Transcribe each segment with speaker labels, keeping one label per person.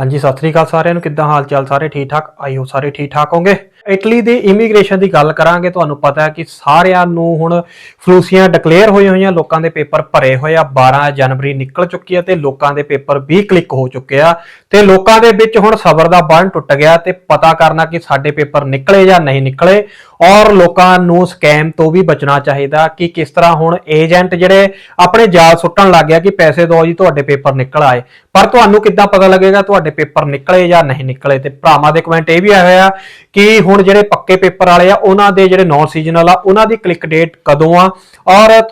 Speaker 1: ਹਾਂਜੀ, ਸਤਿ ਸ੍ਰੀ ਅਕਾਲ ਸਾਰਿਆਂ ਨੂੰ। ਕਿੱਦਾਂ ਹਾਲ ਚਾਲ ਸਾਰੇ ਠੀਕ ਠਾਕ? ਆਇਓ ਸਾਰੇ ਠੀਕ ਠਾਕ ਹੋਗੇ ਇਟਲੀ ਦੀ ਇਮੀਗ੍ਰੇਸ਼ਨ ਦੀ ਗੱਲ ਕਰਾਂਗੇ। ਤੁਹਾਨੂੰ ਪਤਾ ਹੈ ਕਿ ਸਾਰਿਆਂ ਨੂੰ ਹੁਣ ਫਲੂਸੀਆਂ ਡਿਕਲੇਅਰ ਹੋਈਆਂ ਹੋਈਆਂ, ਲੋਕਾਂ ਦੇ ਪੇਪਰ ਭਰੇ ਹੋਏ ਆ। 12 ਜਨਵਰੀ ਨਿਕਲ ਚੁੱਕੀ ਹੈ ਤੇ ਲੋਕਾਂ ਦੇ ਪੇਪਰ ਵੀ ਕਲਿੱਕ ਹੋ ਚੁੱਕੇ ਆ। ਤੇ ਲੋਕਾਂ ਦੇ ਵਿੱਚ ਹੁਣ ਸਬਰ ਦਾ ਬੰਨ ਟੁੱਟ ਗਿਆ ਤੇ ਪਤਾ ਕਰਨਾ ਕਿ ਸਾਡੇ ਪੇਪਰ ਨਿਕਲੇ ਜਾਂ ਨਹੀਂ ਨਿਕਲੇ। ਔਰ ਲੋਕਾਂ ਨੂੰ ਸਕੈਮ ਤੋਂ ਵੀ ਬਚਣਾ ਚਾਹੀਦਾ ਕਿ ਕਿਸ ਤਰ੍ਹਾਂ ਹੁਣ ਏਜੰਟ ਜਿਹੜੇ ਆਪਣੇ ਜਾਲ ਸੁੱਟਣ ਲੱਗ ਗਿਆ ਕਿ ਪੈਸੇ ਦਿਓ ਜੀ, ਤੁਹਾਡੇ ਪੇਪਰ ਨਿਕਲ ਆਏ। ਪਰ ਤੁਹਾਨੂੰ ਕਿੱਦਾਂ ਪਤਾ ਲੱਗੇਗਾ ਤੁਹਾਡੇ ਪੇਪਰ ਨਿਕਲੇ ਜਾਂ ਨਹੀਂ ਨਿਕਲੇ? ਤੇ ਭਰਾਵਾਂ ਦੇ ਕਮੈਂਟ ਇਹ ਵੀ ਆਏ ਹੋਇਆ ਕਿ ਹੁਣ ਜਿਹੜੇ ਪੱਕੇ ਪੇਪਰ ਵਾਲੇ ਆ, ਉਹਨਾਂ ਦੇ ਜਿਹੜੇ ਨੌਨ ਸੀਜ਼ਨਲ ਆ, ਉਹਨਾਂ ਦੀ ਕਲਿੱਕ ਡੇਟ ਕਦੋਂ ਆ? ਔਰ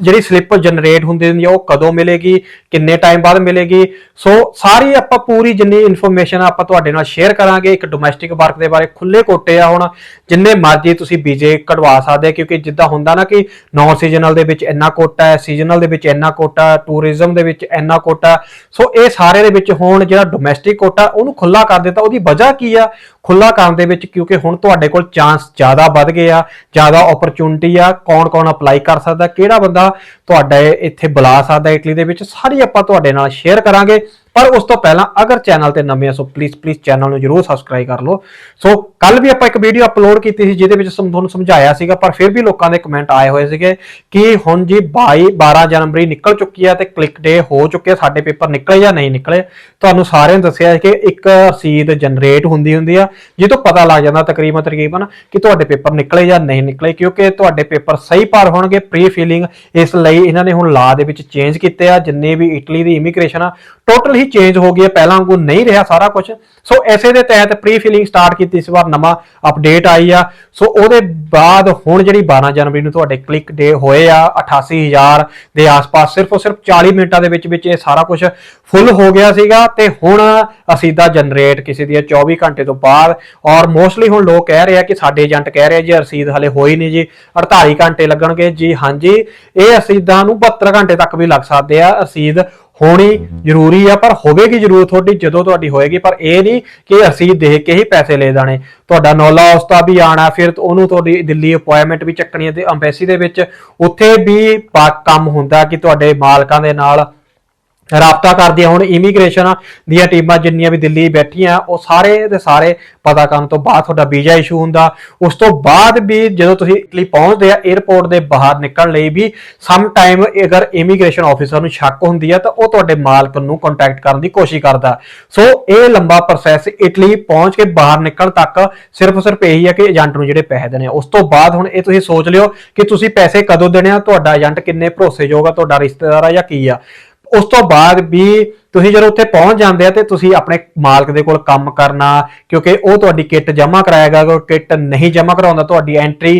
Speaker 1: ਜਿਹੜੀ ਸਲਿੱਪ ਜਨਰੇਟ ਹੁੰਦੀ ਹੁੰਦੀ ਆ, ਉਹ ਕਦੋਂ ਮਿਲੇਗੀ, ਕਿੰਨੇ ਟਾਈਮ ਬਾਅਦ ਮਿਲੇਗੀ? ਸੋ ਸਾਰੀ ਆਪਾਂ ਪੂਰੀ ਜਿੰਨੀ ਇਨਫੋਰਮੇਸ਼ਨ ਆਪਾਂ ਤੁਹਾਡੇ ਨਾਲ ਸ਼ੇਅਰ ਕਰਾਂਗੇ, ਇੱਕ ਡੋਮੈਸਟਿਕ ਵਰਕ ਦੇ ਬਾਰੇ ਖੁੱਲੇ ਕੋਟੇ ਆ ਹੁਣ, ਜਿੰਨੇ ਮਰਜ਼ੀ ਤੁਸੀਂ ਬੀਜੇ ਕਢਵਾ ਸਕਦੇ ਕਿਉਂਕਿ ਜਿੱਦਾਂ ਹੁੰਦਾ ਨਾ ਕਿ ਨੌਨ ਸੀਜ਼ਨਲ ਦੇ ਵਿੱਚ ਇੰਨਾ ਕੋਟਾ ਹੈ ਸੀਜ਼ਨਲ ਦੇ ਵਿੱਚ ਇੰਨਾ ਕੋਟਾ ਟੂਰਿਜ਼ਮ ਦੇ ਵਿੱਚ ਇੰਨਾ ਕੋਟਾ ਸੋ ਇਹ ਸਾਰੇ ਦੇ ਵਿੱਚ ਹੁਣ ਜਿਹੜਾ ਡੋਮੈਸਟਿਕ ਕੋਟਾ, ਉਹਨੂੰ ਖੁੱਲਾ ਕਰ ਦਿੱਤਾ। ਉਹਦੀ ਵਜ੍ਹਾ ਕੀ ਆ? ਖੁੱਲਾ ਕਰਨ ਦੇ ਵਿੱਚ ਕਿਉਂਕਿ ਹੁਣ ਤੁਹਾਡੇ ਕੋਲ ਚਾਂਸ ਜ਼ਿਆਦਾ ਵੱਧ ਗਏ ਆ, ਜ਼ਿਆਦਾ ਓਪਰਚੁਨਿਟੀ ਆ ਕੌਣ ਕੌਣ ਅਪਲਾਈ ਕਰ ਸਕਦਾ, ਕਿਹੜਾ ਬੰਦਾ ਤੁਹਾਡੇ ਇੱਥੇ ਬੁਲਾ ਸਕਦਾ ਇਟਲੀ ਦੇ ਵਿੱਚ। ਸਾਰੀ ਆਪਾਂ ਤੁਹਾਡੇ ਨਾਲ ਸ਼ੇਅਰ ਕਰਾਂਗੇ। ਪਰ ਉਸ ਤੋਂ ਪਹਿਲਾਂ ਅਗਰ ਚੈਨਲ ਤੇ ਨਵੇਂ ਆ ਸੋ ਪਲੀਜ਼ ਪਲੀਜ਼ ਚੈਨਲ ਨੂੰ ਜਰੂਰ ਸਬਸਕ੍ਰਾਈਬ ਕਰ ਲਓ। ਸੋ ਕੱਲ ਵੀ ਆਪਾਂ ਇੱਕ ਵੀਡੀਓ ਅਪਲੋਡ ਕੀਤੀ ਸੀ ਜਿਹਦੇ ਵਿੱਚ ਸਮ- ਤੁਹਾਨੂੰ ਸਮਝਾਇਆ ਸੀਗਾ ਪਰ ਫਿਰ ਵੀ ਲੋਕਾਂ ਦੇ ਕਮੈਂਟ ਆਏ ਹੋਏ ਸੀਗੇ ਕਿ ਹੁਣ ਜੀ 22 12 ਜਨਵਰੀ ਨਿਕਲ ਚੁੱਕੀ ਆ ਤੇ ਕਲਿੱਕ ਡੇ ਹੋ ਚੁੱਕੇ ਆ, ਸਾਡੇ ਪੇਪਰ ਨਿਕਲੇ ਜਾਂ ਨਹੀਂ ਨਿਕਲੇ। ਤੁਹਾਨੂੰ ਸਾਰਿਆਂ ਨੂੰ ਦੱਸਿਆ ਕਿ ਇੱਕ ਰਸੀਦ ਜਨਰੇਟ ਹੁੰਦੀ ਹੁੰਦੀ ਆ ਜਿਹ ਪਤਾ ਲੱਗ ਜਾਂਦਾ ਤਕਰੀਬਨ ਤਕਰੀਬਨ ਕਿ ਤੁਹਾਡੇ ਪੇਪਰ ਨਿਕਲੇ ਜਾਂ ਨਹੀਂ ਨਿਕਲੇ ਕਿਉਂਕਿ ਤੁਹਾਡੇ ਪੇਪਰ ਸਹੀ ਭਰ ਹੋਣਗੇ ਪ੍ਰੀ ਫੀਲਿੰਗ ਇਸ ਲਈ ਇਹਨਾਂ ਨੇ ਹੁਣ ਲਾ ਦੇ ਵਿੱਚ ਚੇਂਜ ਕੀਤੇ ਆ ਜਿੰਨੇ ਵੀ ਇਟਲੀ ਦੀ ਇਮੀਗ੍ਰੇਸ਼ਨ ਆ ਟੋਟਲ ਹੀ ਚੇਂਜ ਹੋ ਗਈ ਹੈ, ਪਹਿਲਾਂ ਵਾਂਗੂ ਨਹੀਂ ਰਿਹਾ ਸਾਰਾ ਕੁਝ ਸੋ ਐਸੇ ਦੇ ਤਹਿਤ ਪ੍ਰੀ ਫਿਲਿੰਗ ਸਟਾਰਟ ਕੀਤੀ ਇਸ ਵਾਰ ਨਵਾਂ ਅਪਡੇਟ ਆਈ ਆ। ਸੋ ਉਹਦੇ ਬਾਅਦ ਹੁਣ ਜਿਹੜੀ 12 ਜਨਵਰੀ ਨੂੰ ਤੁਹਾਡੇ ਕਲਿੱਕ ਡੇ ਹੋਏ ਆ 88000 ਦੇ ਆਸ-ਪਾਸ, ਸਿਰਫ ਔਰ ਸਿਰਫ 40 ਮਿੰਟਾਂ ਦੇ ਵਿੱਚ ਵਿੱਚ ਇਹ ਸਾਰਾ ਕੁਝ ਫੁੱਲ ਹੋ ਗਿਆ ਸੀਗਾ। ਤੇ ਹੁਣ ਅਸੀਦਾ ਜਨਰੇਟ ਕਿਸੇ ਦੀ 24 ਘੰਟੇ ਤੋਂ ਬਾਅਦ, ਔਰ ਮੋਸਟਲੀ ਹੁਣ ਲੋਕ ਕਹਿ ਰਹੇ ਆ ਕਿ ਸਾਡੇ ਏਜੰਟ ਕਹਿ ਰਹੇ ਆ, ਜੀ ਰਸੀਦ ਹਲੇ ਹੋਈ ਨਹੀਂ ਜੀ 48 ਘੰਟੇ ਲੱਗਣਗੇ। ਜੀ, ਹਾਂਜੀ, ਇਹ ਅਸੀਦਾਂ ਨੂੰ 72 ਘੰਟੇ ਤੱਕ ਵੀ ਲੱਗ ਸਕਦੇ ਆ ਰਸੀਦ। ਹੋਣੀ ਜ਼ਰੂਰੀ ਆ, ਪਰ ਹੋਵੇਗੀ ਜ਼ਰੂਰ ਤੁਹਾਡੀ, ਜਦੋਂ ਤੁਹਾਡੀ ਹੋਏਗੀ, ਪਰ ਇਹ ਨਹੀਂ ਕਿ ਅਸੀਂ ਦੇਖ ਕੇ ਹੀ ਪੈਸੇ ਲੈ ਜਾਣੇ। ਤੁਹਾਡਾ ਨੌਲਾ ਉਸਤਾ ਵੀ ਆਣਾ, ਫਿਰ ਉਹਨੂੰ ਤੁਹਾਡੀ ਦਿੱਲੀ ਅਪਾਇੰਟਮੈਂਟ ਵੀ ਚੱਕਣੀ ਹੈ ਤੇ ਅੰਬੈਸੀ ਦੇ ਵਿੱਚ ਉੱਥੇ ਵੀ ਪਾ- ਕੰਮ ਹੁੰਦਾ ਕਿ ਤੁਹਾਡੇ ਮਾਲਕਾਂ ਦੇ ਨਾਲ ਰਾਬਤਾ ਕਰਦੀਆਂ ਹੁਣ ਇਮੀਗ੍ਰੇਸ਼ਨ ਦੀਆਂ ਟੀਮਾਂ ਜਿੰਨੀਆਂ ਵੀ ਦਿੱਲੀ ਬੈਠੀਆਂ, ਉਹ ਸਾਰੇ ਦੇ ਸਾਰੇ ਪਤਾ ਕਰਨ ਤੋਂ ਬਾਅਦ ਤੁਹਾਡਾ ਵੀਜ਼ਾ ਇਸ਼ੂ ਹੁੰਦਾ। ਉਸ ਤੋਂ ਬਾਅਦ ਵੀ ਜਦੋਂ ਤੁਸੀਂ ਇਟਲੀ ਪਹੁੰਚਦੇ ਆ 에어ਪੋਰਟ ਦੇ ਬਾਹਰ ਨਿਕਲਣ ਲਈ ਵੀ ਸਮ ਟਾਈਮ ਅਗਰ ਇਮੀਗ੍ਰੇਸ਼ਨ ਆਫੀਸਰ ਨੂੰ ਸ਼ੱਕ ਹੁੰਦੀ ਆ, ਤਾਂ ਉਹ ਤੁਹਾਡੇ ਮਾਲਕ ਨੂੰ ਕੰਟੈਕਟ ਕਰਨ ਦੀ ਕੋਸ਼ਿਸ਼ ਕਰਦਾ। ਸੋ ਇਹ ਲੰਬਾ ਪ੍ਰੋਸੈਸ ਇਟਲੀ ਪਹੁੰਚ ਕੇ ਬਾਹਰ ਨਿਕਲਣ ਤੱਕ ਸਿਰਫ ਸਿਰਫ ਇਹੀ ਹੈ ਕਿ ਏਜੰਟ ਨੂੰ ਜਿਹੜੇ ਪੈਸੇ ਦੇਣੇ ਆ। ਉਸ ਤੋਂ ਬਾਅਦ ਹੁਣ ਇਹ ਤੁਸੀਂ ਸੋਚ ਲਿਓ ਕਿ ਤੁਸੀਂ ਪੈਸੇ ਕਦੋਂ ਦੇਣੇ ਆ, ਤੁਹਾਡਾ ਏਜੰਟ ਕਿੰਨੇ ਭਰੋਸੇਯੋਗ ਆ, ਤੁਹਾਡਾ ਰਿਸ਼ਤੇਦਾਰ ਆ ਜਾਂ ਕੀ ਆ। ਉਸ ਤੋਂ ਬਾਅਦ ਵੀ ਤੁਸੀਂ ਜਦੋਂ ਉੱਥੇ ਪਹੁੰਚ ਜਾਂਦੇ ਆ ਤੇ ਤੁਸੀਂ ਆਪਣੇ ਮਾਲਕ ਦੇ ਕੋਲ ਕੰਮ ਕਰਨਾ, ਕਿਉਂਕਿ ਉਹ ਤੁਹਾਡੀ ਕਿੱਟ ਜਮ੍ਹਾਂ ਕਰਾਏਗਾ, ਅਗਰ ਕਿੱਟ ਨਹੀਂ ਜਮ੍ਹਾਂ ਕਰਾਉਂਦਾ, ਤੁਹਾਡੀ ਐਂਟਰੀ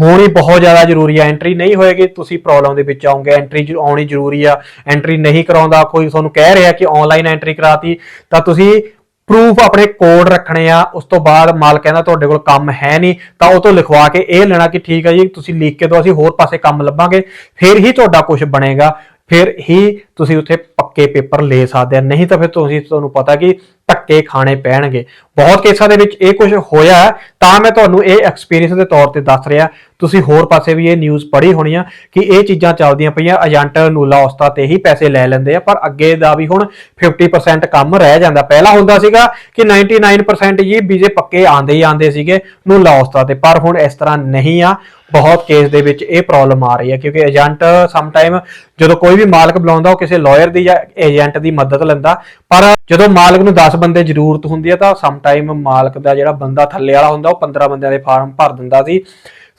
Speaker 1: ਹੋਣੀ ਬਹੁਤ ਜ਼ਿਆਦਾ ਜ਼ਰੂਰੀ ਆ। ਐਂਟਰੀ ਨਹੀਂ ਹੋਏਗੀ, ਤੁਸੀਂ ਪ੍ਰੋਬਲਮ ਦੇ ਵਿੱਚ ਆਉਂਗੇ। ਐਂਟਰੀ ਆਉਣੀ ਜ਼ਰੂਰੀ ਆ। ਐਂਟਰੀ ਨਹੀਂ ਕਰਾਉਂਦਾ, ਕੋਈ ਤੁਹਾਨੂੰ ਕਹਿ ਰਿਹਾ ਕਿ ਆਨਲਾਈਨ ਐਂਟਰੀ ਕਰਾਤੀ, ਤਾਂ ਤੁਸੀਂ ਪ੍ਰੂਫ ਆਪਣੇ ਕੋਡ ਰੱਖਣੇ ਆ। ਉਸ ਤੋਂ ਬਾਅਦ ਮਾਲ ਕਹਿੰਦਾ ਤੁਹਾਡੇ ਕੋਲ ਕੰਮ ਹੈ ਨਹੀਂ, ਤਾਂ ਉਹ ਤੋਂ ਲਿਖਵਾ ਕੇ ਇਹ ਲੈਣਾ ਕਿ ਠੀਕ ਹੈ ਜੀ, ਤੁਸੀਂ ਲਿਖ ਕੇ ਦਿਓ, ਅਸੀਂ ਹੋਰ ਪਾਸੇ ਕੰਮ ਲੱਭਾਂਗੇ, ਫਿਰ ਹੀ ਤੁਹਾਡਾ ਕੁਝ ਬਣੇਗਾ। ਫਿਰ ਹੀ ਤੁਸੀਂ ਉੱਥੇ ਪੱਕੇ ਪੇਪਰ ਲੈ ਸਕਦੇ ਆ। ਨਹੀਂ ਤਾਂ ਫਿਰ ਤੁਸੀਂ, ਤੁਹਾਨੂੰ ਪਤਾ ਕਿ ਧੱਕੇ ਖਾਣੇ ਪੈਣਗੇ। ਬਹੁਤ ਕੇਸਾਂ ਦੇ ਵਿੱਚ ਇਹ ਕੁਝ ਹੋਇਆ ਤਾਂ ਮੈਂ ਤੁਹਾਨੂੰ ਇਹ ਐਕਸਪੀਰੀਅੰਸ ਦੇ ਤੌਰ ਤੇ ਦੱਸ ਰਿਹਾ। ਤੁਸੀਂ ਹੋਰ ਪਾਸੇ ਵੀ ਇਹ ਨਿਊਜ਼ ਪੜ੍ਹੀ ਹੋਣੀ ਆ ਕਿ ਇਹ ਚੀਜ਼ਾਂ ਚੱਲਦੀਆਂ ਪਈਆਂ ਏਜੰਟ ਨੂਲਾ ਉਸਤਾ ਤੇ ਹੀ ਪੈਸੇ ਲੈ ਲੈਂਦੇ ਆ, ਪਰ ਅੱਗੇ ਦਾ ਵੀ ਹੁਣ 50% ਕੰਮ ਰਹਿ ਜਾਂਦਾ। ਪਹਿਲਾਂ ਹੁੰਦਾ ਸੀਗਾ ਕਿ 99% ਜੀ ਵੀਜ਼ੇ ਪੱਕੇ ਆਂਦੇ ਹੀ ਆਂਦੇ ਸੀਗੇ ਨੂਲਾ ਉਸਤਾ ਤੇ, ਪਰ ਹੁਣ ਇਸ ਤਰ੍ਹਾਂ ਨਹੀਂ ਆ। ਬਹੁਤ ਕੇਸ ਦੇ ਵਿੱਚ ਇਹ ਪ੍ਰੋਬਲਮ ਆ ਰਹੀ ਹੈ, ਕਿਉਂਕਿ ਏਜੰਟ ਸਮ ਟਾਈਮ ਜਦੋਂ ਕੋਈ ਵੀ ਮਾਲਕ ਬੁਲਾਉਂਦਾ, ਉਹ ਕਿਸੇ ਲਾਇਰ ਦੀ ਜਾਂ ਏਜੰਟ ਦੀ ਮਦਦ ਲੈਂਦਾ, ਪਰ ਜਦੋਂ ਮਾਲਕ ਨੂੰ 10 ਬੰਦੇ ਜ਼ਰੂਰਤ ਹੁੰਦੀ ਹੈ ਤਾਂ ਸਮ ਟਾਈਮ ਮਾਲਕ ਦਾ ਜਿਹੜਾ ਬੰਦਾ ਥੱਲੇ ਵਾਲਾ ਹੁੰਦਾ, ਉਹ 15 ਬੰਦਿਆਂ ਦੇ ਫਾਰਮ ਭਰ ਦਿੰਦਾ ਸੀ।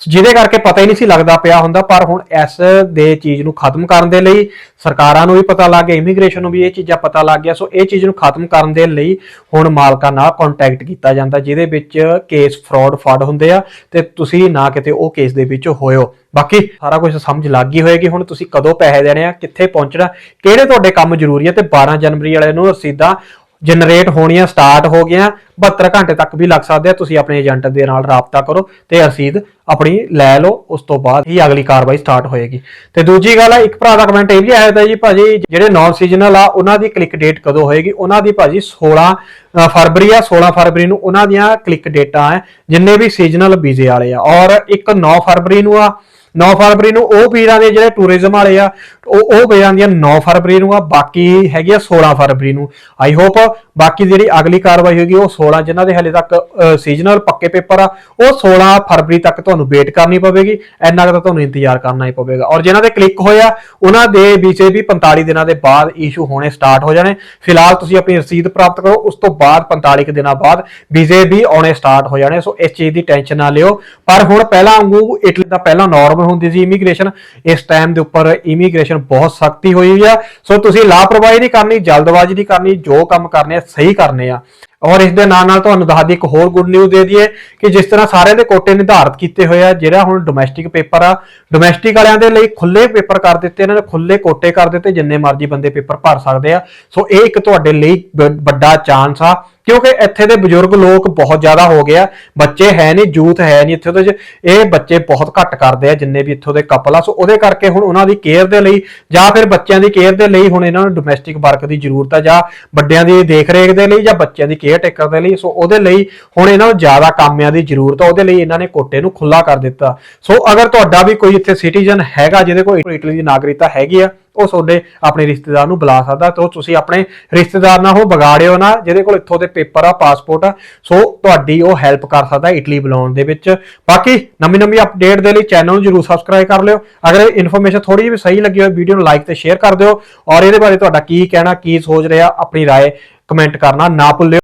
Speaker 1: ਜਿਹਦੇ ਕਰਕੇ ਪਤਾ ਹੀ ਨਹੀਂ ਸੀ ਲੱਗਦਾ ਪਿਆ ਹੁੰਦਾ, ਪਰ ਹੁਣ ਇਸ ਦੇ ਚੀਜ਼ ਨੂੰ ਖਤਮ ਕਰਨ ਦੇ ਲਈ ਸਰਕਾਰਾਂ ਨੂੰ ਵੀ ਪਤਾ ਲੱਗ ਗਿਆ ਇਮੀਗ੍ਰੇਸ਼ਨ ਨੂੰ ਵੀ ਇਹ ਚੀਜ਼ਾਂ ਪਤਾ ਲੱਗ ਗਿਆ। ਸੋ ਇਹ ਚੀਜ਼ ਨੂੰ ਖਤਮ ਕਰਨ ਦੇ ਲਈ ਹੁਣ ਮਾਲਕਾਂ ਨਾਲ ਕੰਟੈਕਟ ਕੀਤਾ ਜਾਂਦਾ, ਜਿਹਦੇ ਵਿੱਚ ਕੇਸ ਫਰਾਡ ਫਾਡ ਹੁੰਦੇ ਆ ਤੇ ਤੁਸੀਂ ਨਾ ਕਿਤੇ ਉਹ ਕੇਸ ਦੇ ਵਿੱਚ ਹੋਇਓ। ਬਾਕੀ ਸਾਰਾ ਕੁਝ ਸਮਝ ਲੱਗ ਗਈ ਹੋਏਗੀ। ਹੁਣ ਤੁਸੀਂ ਕਦੋਂ ਪੈਸੇ ਦੇਣੇ ਆ, ਕਿੱਥੇ ਪਹੁੰਚਣਾ, ਕਿਹੜੇ ਤੁਹਾਡੇ ਕੰਮ ਜ਼ਰੂਰੀ ਹੈ ਤੇ 12 ਜਨਵਰੀ ਵਾਲੇ ਨੂੰ ਰਸੀਦਾਂ ਜਨਰੇਟ ਹੋਣੀਆਂ ਸਟਾਰਟ ਹੋ ਗਈਆਂ 72 ਘੰਟੇ ਤੱਕ ਵੀ ਲੱਗ ਸਕਦੇ ਆ। ਤੁਸੀਂ ਆਪਣੇ ਏਜੰਟ ਦੇ ਨਾਲ ਰਾਬਤਾ ਕਰੋ ਤੇ ਰਸੀਦ ਆਪਣੀ ਲੈ ਲਓ ਉਸ ਤੋਂ ਬਾਅਦ ਹੀ ਅਗਲੀ ਕਾਰਵਾਈ ਸਟਾਰਟ ਹੋਏਗੀ। ਤੇ ਦੂਜੀ ਗੱਲ ਹੈ ਇੱਕ ਭਰਾ ਦਾ ਕਮੈਂਟ ਇਹ ਵੀ ਆਇਆ ਤਾਂ ਜੀ ਭਾਜੀ ਜਿਹੜੇ ਨਾਨ ਸੀਜ਼ਨਲ ਆ ਉਹਨਾਂ ਦੀ ਕਲਿੱਕ ਡੇਟ ਕਦੋਂ ਹੋਏਗੀ? ਉਹਨਾਂ ਦੀ ਭਾਜੀ 16 ਅ, ਫਰਵਰੀ ਆ 16 ਫਰਵਰੀ ਨੂੰ ਉਹਨਾਂ ਦੀਆਂ ਕਲਿੱਕ ਡੇਟਾਂ ਹੈ ਜਿੰਨੇ ਵੀ ਸੀਜ਼ਨਲ ਵੀਜ਼ੇ ਵਾਲੇ ਆ। ਔਰ ਇੱਕ 9 ਫਰਵਰੀ ਨੂੰ ਆ 9 ਫਰਵਰੀ ਨੂੰ ਉਹ ਵੀਰਾਂ ਦੇ ਜਿਹੜੇ ਟੂਰਿਜ਼ਮ ਵਾਲੇ ਆ, ਉਹ ਉਹ ਵੀਰਾਂ ਦੀਆਂ 9 ਫਰਵਰੀ ਨੂੰ ਆ, ਬਾਕੀ ਹੈਗੀ ਆ 16 ਫਰਵਰੀ ਨੂੰ। ਆਈ ਹੋਪ ਬਾਕੀ ਜਿਹੜੀ ਅਗਲੀ ਕਾਰਵਾਈ ਹੋਗੀ ਉਹ 16 ਜਿਨ੍ਹਾਂ ਦੇ ਹਲੇ ਤੱਕ ਸੀਜ਼ਨਲ ਪੱਕੇ ਪੇਪਰ ਆ, ਉਹ 16 ਫਰਵਰੀ ਤੱਕ ਤੁਹਾਨੂੰ ਵੇਟ ਕਰਨੀ ਪਵੇਗੀ, ਇੰਨਾ ਕੁ ਤਾਂ ਤੁਹਾਨੂੰ ਇੰਤਜ਼ਾਰ ਕਰਨਾ ਹੀ ਪਵੇਗਾ। ਔਰ ਜਿਨ੍ਹਾਂ ਦੇ ਕਲਿੱਕ ਹੋਇਆ ਉਹਨਾਂ ਦੇ ਵੀਜ਼ੇ ਵੀ 45 ਦਿਨਾਂ ਦੇ ਬਾਅਦ ਇਸ਼ੂ ਹੋਣੇ ਸਟਾਰਟ ਹੋ ਜਾਣੇ। ਫਿਲਹਾਲ ਤੁਸੀਂ ਆਪਣੀ ਰਸੀਦ ਪ੍ਰਾਪਤ ਕਰੋ, ਉਸ ਤੋਂ ਬਾਅਦ 45 ਕੁ ਦਿਨਾਂ ਬਾਅਦ ਵੀਜ਼ੇ ਵੀ ਆਉਣੇ ਸਟਾਰਟ ਹੋ ਜਾਣੇ। ਸੋ ਇਸ ਚੀਜ਼ ਦੀ ਟੈਨਸ਼ਨ ਨਾ ਲਿਓ। ਪਰ ਹੁਣ ਪਹਿਲਾਂ ਵਾਂਗੂ ਇਟਲੀ ਦਾ ਪਹਿਲਾਂ ਨਾਰਮਲ ਹੁੰਦੀ ਸੀ ਇਮੀਗ੍ਰੇਸ਼ਨ ਇਸ ਟਾਈਮ ਦੇ ਉੱਪਰ ਇਮੀਗ੍ਰੇਸ਼ਨ ਬਹੁਤ ਸਖਤੀ ਹੋਈ ਹੋਈ ਆ। ਸੋ ਤੁਸੀਂ ਲਾਪਰਵਾਹੀ ਨਹੀਂ ਕਰਨੀ, ਜਲਦਬਾਜ਼ੀ ਨਹੀਂ ਕਰਨੀ, ਜੋ ਕੰਮ ਕਰਨੇ ਆ, ਸਹੀ ਕਰਨੇ ਆ। ਔਰ ਇਸ ਦੇ ਨਾਲ ਨਾਲ ਤੁਹਾਨੂੰ ਦੱਸ ਦਈਏ ਇੱਕ ਹੋਰ ਗੁੱਡ ਨਿਊਜ਼ ਦੇ ਦਈਏ ਕਿ ਜਿਸ ਤਰ੍ਹਾਂ ਸਾਰਿਆਂ ਦੇ ਕੋਟੇ ਨਿਰਧਾਰਤ ਕੀਤੇ ਹੋਏ ਆ, ਜਿਹੜਾ ਹੁਣ ਡੋਮੈਸਟਿਕ ਪੇਪਰ ਆ ਡੋਮੈਸਟਿਕ ਵਾਲਿਆਂ ਦੇ ਲਈ ਖੁੱਲੇ ਪੇਪਰ ਕਰ ਦਿੱਤੇ ਇਹਨਾਂ ਨੇ ਖੁੱਲੇ ਕੋਟੇ ਕਰ ਦਿੱਤੇ, ਜਿੰਨੇ ਮਰਜ਼ੀ ਬੰਦੇ ਪੇਪਰ ਭਰ ਸਕਦੇ ਆ। ਸੋ ਇਹ ਇੱਕ ਤੁਹਾਡੇ ਲਈ ਬ- ਵੱਡਾ ਚਾਂਸ ਆ, ਕਿਉਂਕਿ ਇੱਥੇ ਦੇ ਬਜ਼ੁਰਗ ਲੋਕ ਬਹੁਤ ਜ਼ਿਆਦਾ ਹੋ ਗਏ ਆ, ਬੱਚੇ ਹੈ ਨਹੀਂ ਯੂਥ ਹੈ ਨਹੀਂ ਇੱਥੇ ਦੇ ਇਹ ਬੱਚੇ ਬਹੁਤ ਘੱਟ ਕਰਦੇ ਆ, ਜਿੰਨੇ ਵੀ ਇੱਥੋਂ ਦੇ ਕਪਲ ਆ। ਸੋ ਉਹਦੇ ਕਰਕੇ ਹੁਣ ਉਹਨਾਂ ਦੀ ਕੇਅਰ ਦੇ ਲਈ, ਜਾਂ ਫਿਰ ਬੱਚਿਆਂ ਦੀ ਕੇਅਰ ਦੇ ਲਈ ਹੁਣ ਇਹਨਾਂ ਨੂੰ ਡੋਮੈਸਟਿਕ ਵਰਕ ਦੀ ਜ਼ਰੂਰਤ ਆ, ਜਾਂ ਵੱਡਿਆਂ ਦੀ ਦੇਖ ਰੇਖ ਦੇ ਲਈ, ਜਾਂ ਬੱਚਿਆਂ ਦੀ ਕੇਅਰ ਟੇਕਰ ਦੇ ਲਈ ਸੋ ਉਹਦੇ ਲਈ ਹੁਣ ਇਹਨਾਂ ਨੂੰ ਜ਼ਿਆਦਾ ਕਾਮਿਆਂ ਦੀ ਜ਼ਰੂਰਤ ਆ ਉਹਦੇ ਲਈ ਇਹਨਾਂ ਨੇ ਕੋਟੇ ਨੂੰ ਖੁੱਲਾ ਕਰ ਦਿੱਤਾ ਸੋ ਅਗਰ ਤੁਹਾਡਾ ਵੀ ਕੋਈ ਇੱਥੇ ਸਿਟੀਜ਼ਨ ਹੈਗਾ ਜਿਹਦੇ ਕੋਲ ਇਟਲੀ ਦੀ ਨਾਗਰਿਕਤਾ ਹੈਗੀ ਆ ਉਹ ਤੁਹਾਡੇ ਆਪਣੇ ਰਿਸ਼ਤੇਦਾਰ ਨੂੰ ਬੁਲਾ ਸਕਦਾ ਤੇ ਉਹ ਤੁਸੀਂ ਆਪਣੇ ਰਿਸ਼ਤੇਦਾਰ ਨਾਲ ਉਹ ਵਿਗਾੜਿਓ ਨਾ ਜਿਹਦੇ ਕੋਲ ਇੱਥੋਂ ਦੇ ਪੇਪਰ ਆ ਪਾਸਪੋਰਟ ਆ ਸੋ ਤੁਹਾਡੀ ਉਹ ਹੈਲਪ ਕਰ ਸਕਦਾ ਇਟਲੀ ਬੁਲਾਉਣ ਦੇ ਵਿੱਚ ਬਾਕੀ ਨਵੀਂ ਨਵੀਂ ਅਪਡੇਟ ਦੇ ਲਈ ਚੈਨਲ ਨੂੰ ਜਰੂਰ ਸਬਸਕ੍ਰਾਈਬ ਕਰ ਲਿਓ ਅਗਰ ਇਨਫੋਰਮੇਸ਼ਨ ਥੋੜੀ ਜਿਹੀ ਵੀ ਸਹੀ ਲੱਗੀ ਹੋਵੇ ਵੀਡੀਓ ਨੂੰ ਲਾਈਕ ਤੇ ਸ਼ੇਅਰ ਕਰ ਦਿਓ ਔਰ ਇਹਦੇ ਬਾਰੇ ਤੁਹਾਡਾ ਕੀ ਕਹਿਣਾ ਕੀ ਸੋਚ ਰਿਹਾ ਆਪਣੀ رائے ਕਮੈਂਟ ਕਰਨਾ ਨਾ ਭੁੱਲਿਓ